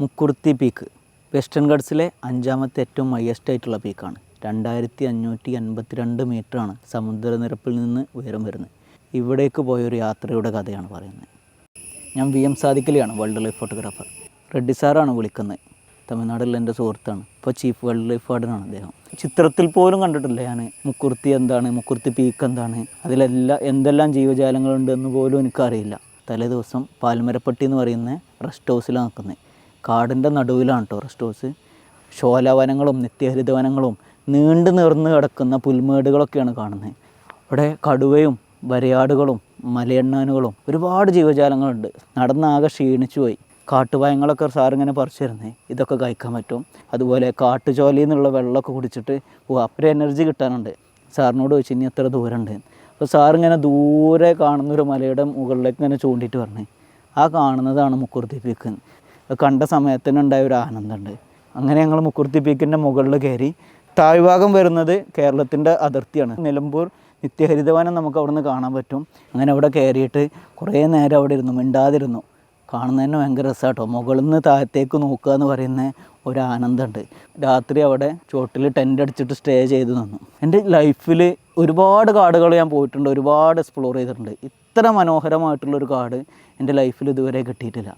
Mukurthi peak. Western ഗഡ്സിലെ അഞ്ചാമത്തെ ഏറ്റവും highest ആയിട്ടുള്ള പീക്കാണ്. രണ്ടായിരത്തി അഞ്ഞൂറ്റി അൻപത്തിരണ്ട് മീറ്ററാണ് സമുദ്രനിരപ്പിൽ നിന്ന് ഉയരം വരുന്നത്. ഇവിടേക്ക് പോയൊരു യാത്രയുടെ കഥയാണ് പറയുന്നത്. ഞാൻ വി എം സാദിക്കലിയാണ് വൈൽഡ് ലൈഫ് ഫോട്ടോഗ്രാഫർ റെഡ്ഡി സാറാണ് വിളിക്കുന്നത്. തമിഴ്നാട്ടിൽ എന്റെ സുഹൃത്താണ്. ഇപ്പോൾ ചീഫ് വൈൽഡ് ലൈഫ് വാർഡനാണ് അദ്ദേഹം. ചിത്രത്തിൽ പോലും കണ്ടിട്ടില്ല ഞാൻ. മുക്കുർത്തി എന്താണ് മുക്കുർത്തി പീക്ക് എന്താണ് അതിലെല്ലാം എന്തെല്ലാം ജീവജാലങ്ങളുണ്ട് എന്ന് പോലും എനിക്കറിയില്ല. തലേ ദിവസം പാൽമരപ്പട്ടി എന്ന് പറയുന്ന റെസ്റ്റ് ഹൗസിലാണ് നിൽക്കുന്നത്. കാടിന്റെ നടുവിലാണ് കേട്ടോ റെസ്റ്റ് ഹൗസ്. ശോലവനങ്ങളും നിത്യഹരിതവനങ്ങളും നീണ്ടു നിർന്ന് കിടക്കുന്ന പുൽമേടുകളൊക്കെയാണ് കാണുന്നത്. അവിടെ കടുവയും വരയാടുകളും മലയണ്ണാനുകളും ഒരുപാട് ജീവജാലങ്ങളുണ്ട്. നടന്നാകെ ക്ഷീണിച്ചു പോയി. കാട്ടുപായങ്ങളൊക്കെ സാറിങ്ങനെ പറിച്ചു തരുന്നേ ഇതൊക്കെ കഴിക്കാൻ പറ്റും. അതുപോലെ കാട്ടുചോലയിൽ നിന്നുള്ള വെള്ളമൊക്കെ കുടിച്ചിട്ട് ഓ അപ്പുറം എനർജി കിട്ടാനുണ്ട്. സാറിനോട് ചോദിച്ചു ഇനി എത്ര ദൂരമുണ്ട്? അപ്പോൾ സാറിങ്ങനെ ദൂരെ കാണുന്നൊരു മലയുടെ മുകളിലേക്ക് ഇങ്ങനെ ചൂണ്ടിയിട്ട് പറഞ്ഞു ആ കാണുന്നതാണ് മുക്കുർത്തി പീക്ക് കണ്ട സമയത്തിനുണ്ടായ ഒരു ആനന്ദമുണ്ട്. അങ്ങനെ ഞങ്ങൾ മുക്കുർത്തി പീക്കിന്റെ മുകളിൽ കയറി താഴ്ഭാഗം വരുന്നത് കേരളത്തിന്റെ അതിർത്തിയാണ്. നിലമ്പൂർ നിത്യഹരിതവനം നമുക്ക് അവിടുന്ന് കാണാൻ പറ്റും. അങ്ങനെ അവിടെ കയറിയിട്ട് കുറേ നേരം അവിടെ ഇരുന്നു മിണ്ടാതിരുന്നു. കാണുന്നതിന് ഭയങ്കര രസമാട്ടോ മുകളിൽ നിന്ന് താഴത്തേക്ക് നോക്കുക എന്ന് പറയുന്ന ഒരു ആനന്ദമുണ്ട്. രാത്രി അവിടെ ചോട്ടിൽ ടെന്റ് അടിച്ചിട്ട് സ്റ്റേ ചെയ്ത് നിന്നു. എന്റെ ലൈഫിൽ ഒരുപാട് കാടുകൾ ഞാൻ പോയിട്ടുണ്ട് ഒരുപാട് എക്സ്പ്ലോർ ചെയ്തിട്ടുണ്ട്. ഇത്ര മനോഹരമായിട്ടുള്ളൊരു കാട് എന്റെ ലൈഫിൽ ഇതുവരെ കിട്ടിയിട്ടില്ല.